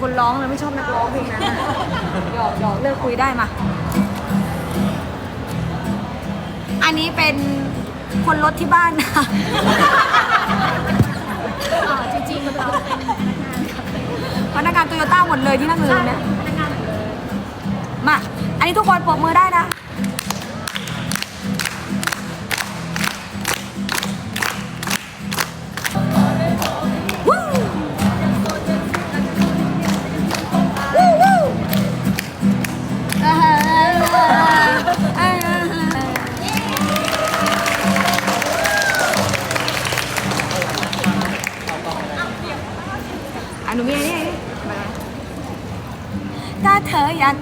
คนร้องเลยไม่ชอบนักร้องเพลงนั้นอะหยอกหยอกเลิกคุยได้มา อันนี้เป็นคนรถที่บ้านนะอ่าจริงๆเราเป็นพนักงานโตโยต้าหมดเลยที่นั่งเลยเนี่ยพนักงานหมดเลยมา อันนี้ทุกคนปรบมือได้นะ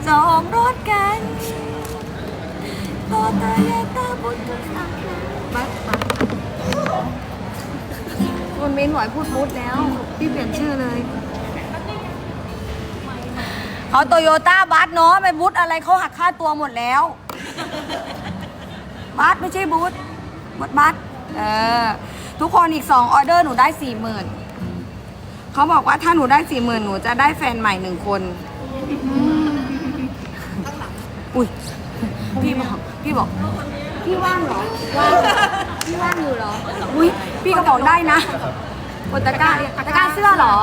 จองรถกันโตโตโยต้าบุตรสักบัสคุณมินหวอยพูดบูธแล้วพี่เปลี่ยนชื่อเลย เขาโตโยต้าบัสเนาะไปบูธอะไรเขาหักค่าตัวหมดแล้ว บัสไม่ใช่บูธบูธบัสเออ ทุกคนอีกสองออเดอร์หนูได้สี่หมื่นเขาบอกว่าถ้าหนูได้สี่หมื่นหนูจะได้แฟนใหม่หนึ่งคน ยพี่บอกพี่บอกพี่ว่างเหรอว่างพี่ว่างอยู่เหรออุ้ยพี่ก็บอกได้นะกดตะกร้าตะกร้าเสื้อเหรอ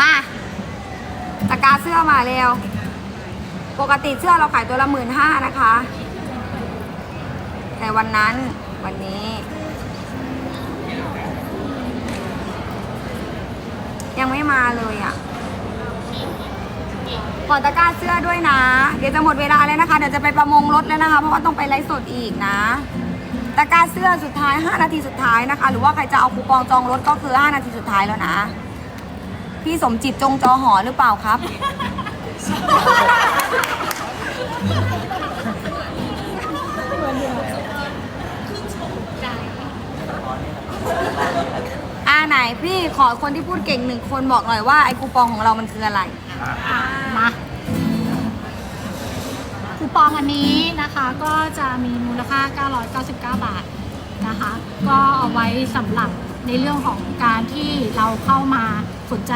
มาตะกร้าเสื้อมาเร็วปกติเสื้อเราขายตัวละหมื่นห้านะคะ แต่วันนั้นวันนี้ยังไม่มาเลยอะ ขอตะกร้าเสื้อด้วยนะ เดี๋ยวจะหมดเวลาแล้วนะคะ เดี๋ยวจะไปประมงรถแล้วนะคะ เพราะว่าต้องไปไลฟ์สดอีกนะ ตะกร้าเสื้อสุดท้าย 5 นาทีสุดท้ายนะคะ หรือว่าใครจะเอาคูปองจองรถก็คือ 5 นาทีสุดท้ายแล้วนะ พี่สมจิตจงจอหอหรือเปล่าครับ อ่าไหนพี่ขอคนที่พูดเก่งหนึ่งคนบอกหน่อยว่าไอ้คูปองของเรามันคืออะไร มา ปองอันนี้นะคะก็จะมีมูลค่า 999 บาทนะคะ ก็เอาไว้สำหรับในเรื่องของการที่เราเข้ามาสนใจ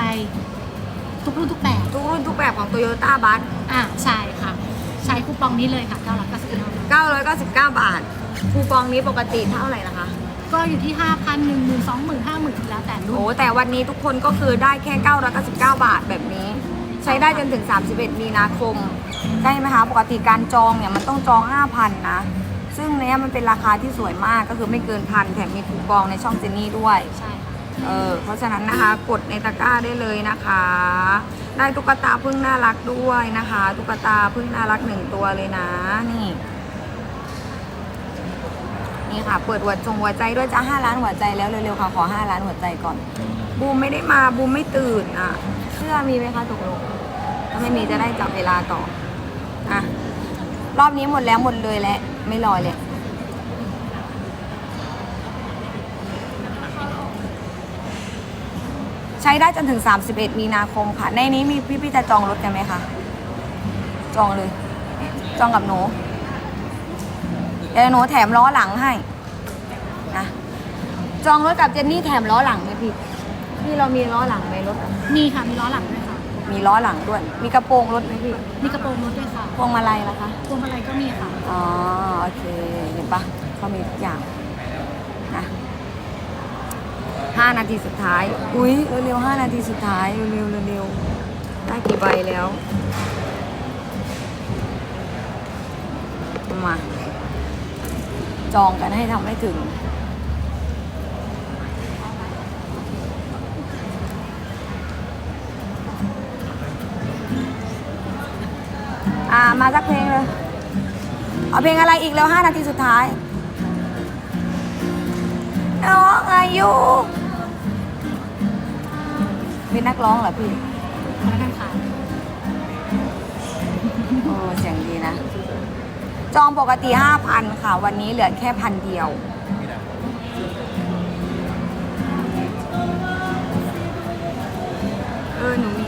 ทุกรุ่นทุกแบบทุกรุ่นทุกแบบของ Toyota b u s อ่าใช่ค่ะ ใช้คูปองนี้เลยค่ะ 999 999 บาท คูปองนี้ปกติเท่าไหร่นะคะ ก็อยู่ที่ 5,000 10,000 20,000 50,000แล้วแต่รุ่โอ้นแต่วันนี้ทุกคนก็คือได้แค่ 999 บาทแบบนี้ใช้ได้จนถึง 31 มีนาคม ได้ไหมคะ ปกติการจองเนี่ยมันต้องจอง 5,000 นะ ซึ่งเนี้ยมันเป็นราคาที่สวยมากก็คือไม่เกินพันแถมมีคูปองในช่องเจนนี่ด้วย ใช่ค่ะเออเพราะฉะนั้นนะคะกดในตะกร้าได้เลยนะคะ ได้ตุ๊กตาพึ่งน่ารักด้วยนะคะ ตุ๊กตาพึ่งน่ารักหนึ่งตัวเลยนะ นี่ นี่ค่ะ เปิดหัวจงหัวใจด้วยจ้าห้าล้านหัวใจแล้วเร็วๆค่ะขอห้าล้านหัวใจก่อน บูมไม่ได้มาบูมไม่ตื่นอะ เสื้อมีไหมคะตกลงถ้า ไม่มีจะได้จับเวลาต่อ อะ รอบนี้หมดแล้วหมดเลยแหละไม่รอเลยใช้ได้จนถึง 31 มีนาคมค่ะ ในนี้มีพี่พี่ๆจะจองรถกันไหมคะ จองเลย จองกับหนู เดี๋ยวหนูแถมล้อหลังให้ นะ จองรถกับเจนนี่แถมล้อหลังไหมพี่ พี่เรามีล้อหลังไหมรถ มีค่ะ มีล้อหลังด้วย มีล้อหลังด้วย มีกระโปรงรถไหมพี่มีกระโปรงรถด้วยค่ะพวงมาลัยล่ะคะพวงมาลัยก็มีค่ะ อ๋อโอเคเห็นปะเขามีทุกอย่างนะห้านาทีสุดท้าย อุ้ยเร็วๆห้านาทีสุดท้ายเร็วๆเร็วๆได้กี่ใบแล้ว มา จองกันให้ทำให้ถึง มาสักเพลงเลย เอาเพลงอะไรอีกแล้วห้านาทีสุดท้าย น้องอายุเป็นนักร้องเหรอพี่พนักงานขายโอ้เสียงดีนะ จองปกติ5,000ค่ะ วันนี้เหลือแค่พันเดียว เออหนูมี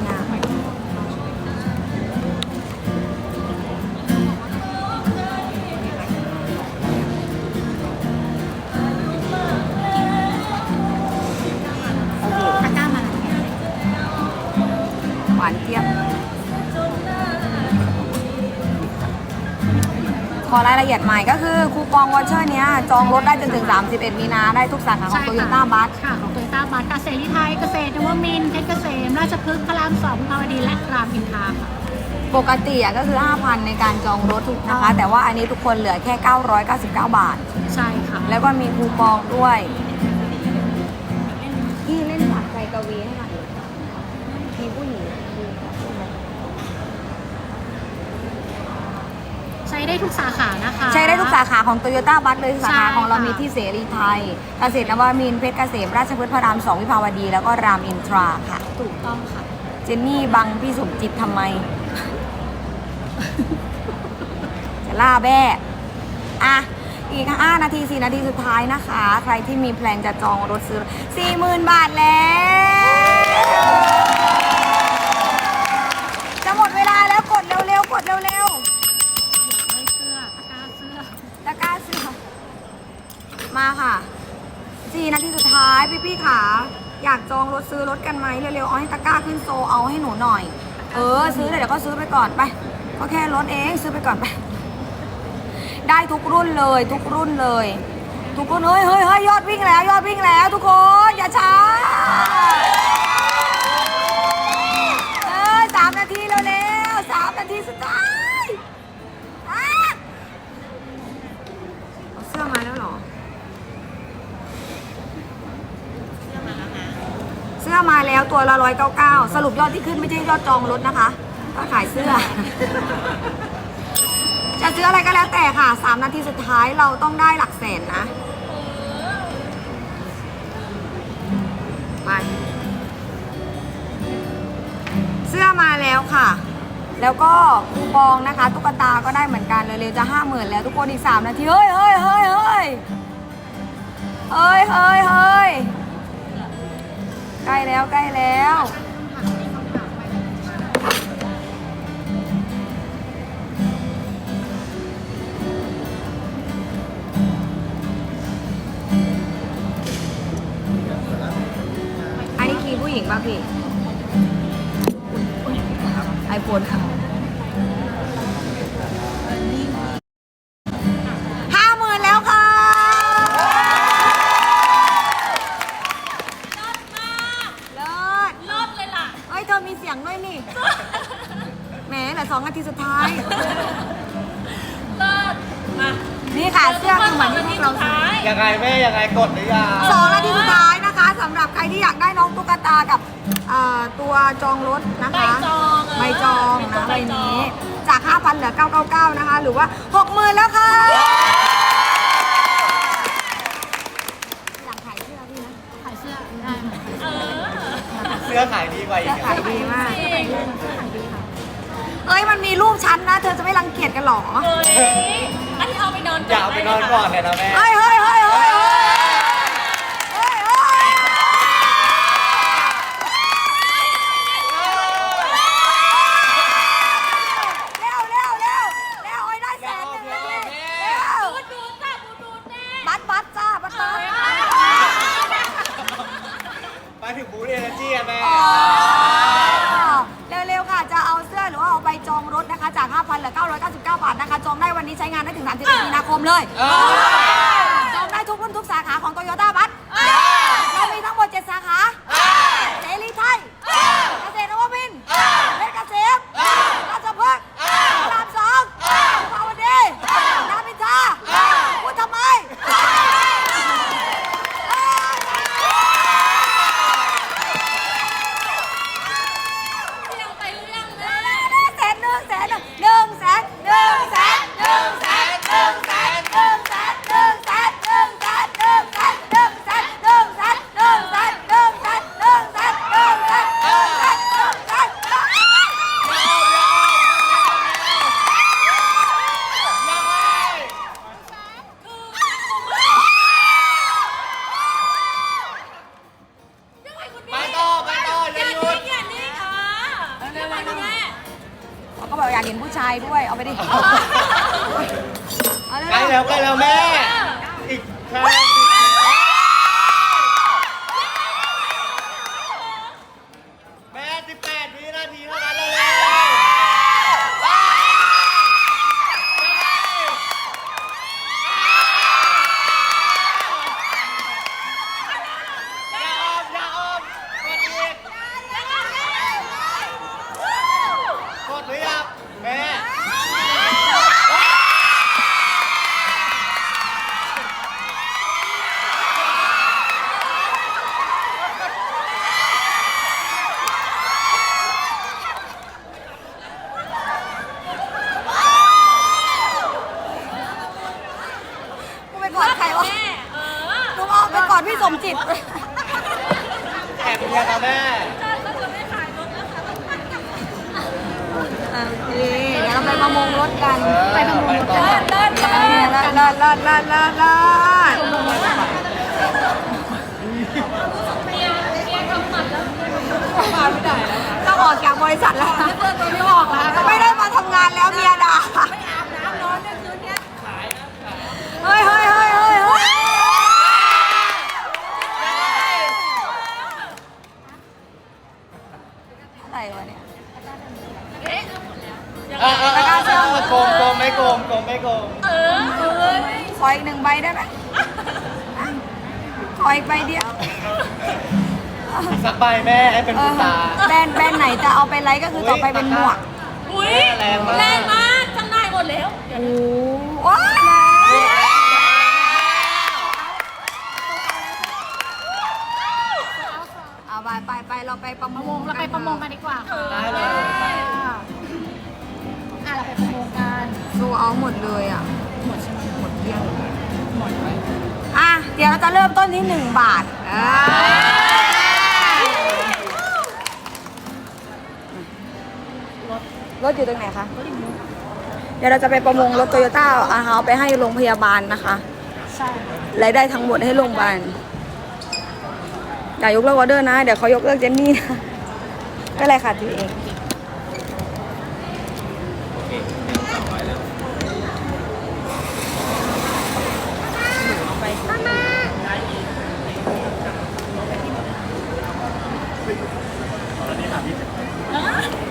ายละเอียดใหม่ก็คือคูปองวอชเชอร์นี้จองรถได้จนถึง 31 มีนาได้ทุกสาขาของโตโยต้าบัสค่ะของโตโยต้าบัสกาเซรีไทยเกษตรนวมินเพชรเกษมราชพฤกษ์พระรามสองพาวดีและรามอินทราค่ะปกติอะก็คือ 5,000 ในการจองรถถูกนะคะ แต่ว่าอันนี้ทุกคนเหลือแค่ 999 บาท ใช่ค่ะ แล้วก็มีคูปองด้วย ที่เล่นหลักใจกวีให้หน่อย ได้ทุกสาขานะคะ ใช้ได้ทุกสาขาของโตโยต้าบัสเลยสาขาของเรามีที่เสรีไทยเกษตรนวมินทร์เพชรเกษมราชพฤกษ์พระรามสองวิภาวดี แล้วก็รามอินทราค่ะ ถูกต้องค่ะ เจนนี่บังพี่สมจิตทำไม จะล่าแบ่อะอีก 5 นาที 4 นาทีสุดท้ายนะคะ ใครที่มีแพลนจะจองรถซื้อ 40,000 บาทแล้ว จะหมดเวลาแล้วกดเร็วๆ กดเร็ว มาค่ะสี่นาทีสุดท้ายพี่พี่ขาอยากจองรถซื้อรถกันไหมเร็วๆเอาให้ตะก้าขึ้นโซเอาให้หนูหน่อย เออ ซื้อเดี๋ยวก็ซื้อไปก่อนไปก็แค่รถเองซื้อไปก่อนไปได้ทุกรุ่นเลย ทุกรุ่นเลย ทุกคนเฮ้ยเฮ้ยเฮ้ยยอดวิ่งแล้ว ยอดวิ่งแล้ว ทุกคนอย่าช้าเออสามนาทีเร็ว สื้อมาแล้วตัวละร้อยเก้าเก้าสรุปยอดที่ขึ้นไม่ใช่ยอดจองรถนะคะก็ขายเสื้อ จะซื้ออะไรก็แล้วแต่ค่ะสามนาทีสุดท้ายเราต้องได้หลักแสนนะไปเสื้อมาแล้วค่ะ แล้วก็คูปองนะคะ ตุ๊กตาก็ได้เหมือนกันเลร็วๆจะห้าหมื่นแล้วทุกคนอีกสามนาที เฮ้ยเฮ้ยเฮ้ยเฮ้ย แล้วใกล้แล้วอันนี้คีผู้หญิงป่ะพี่ไอโฟนค่ะ กับตัวจองรถนะใบคะจองใบจองนะใบนี้ จาก 5,000เหลือ 999 นะคะ หรือว่า 60,000 แล้วค่ะอยากขายเสื้อพี่นะขายเสื้อด้ไหขายดีกว่าเสื้อขายดีมากเอ้ยมันมีรูปชั้นนะ เธอจะไม่รังเกียจกันหรอ เฮ้ยอันนี้เอาไปนอนก่อนอย่าเอาไปนอนก่อนเลยนะแม่ เลย ไปประมงรถกัน ไปประมูลต่อกันเลิศเลิศเลิศเลิศเลิศเลิศเลิศต้องออกจากบริษัทแล้วไม่ออกแล้วไม่ได้มาทำงานแล้วเมียด่า ใบแม่ให้เป็นเอบุอญตาแบรนด์แบรนด์ไหนจะเอาไปไลฟ์ก็คือต่อไปเป็นหมวกอุ้ยแรงมากแรงมากจำหน่ายหมดแล้วโอ้ว้าวเอาไปไปไปเราไปประประมมูงลเราไปประมูลกันดีกว่าค่ะได้เลยอะเราไปประมูลกันดูเอาหมดเลยอะหมดใช่ไหมหมดเกลี้ยงหมดอะเดี๋ยวเราจะเริ่มต้นที่หนึ่งบาทอ่า ถอยู่ตรงไหนคะ เดี๋ยวเราจะไปประมงรถโตโยต้าอาฮาไปให้โรงพยาบาลนะคะ ใช่รายได้ทั้งหมดให้โรงพยาบาล อย่ายกเลิกออเดอร์นะ เดี๋ยวเขายกเลิกเจนนี่นะก็เลยค่ะถือเอง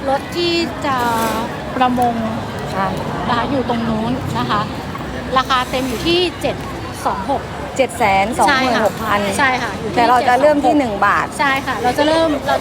รถที่จะ ประมงค่ะนะคะอยู่ตรงนู้นนะคะ ราคาเต็มอยู่ที่ 726เจ็ดแสนสองหมื่นหกพันใช่ค่ะอยู่ที่แต่เราจะเริ่มที่ 726หนึ่งบาท ใช่ค่ะ เราจะเริ่มเรา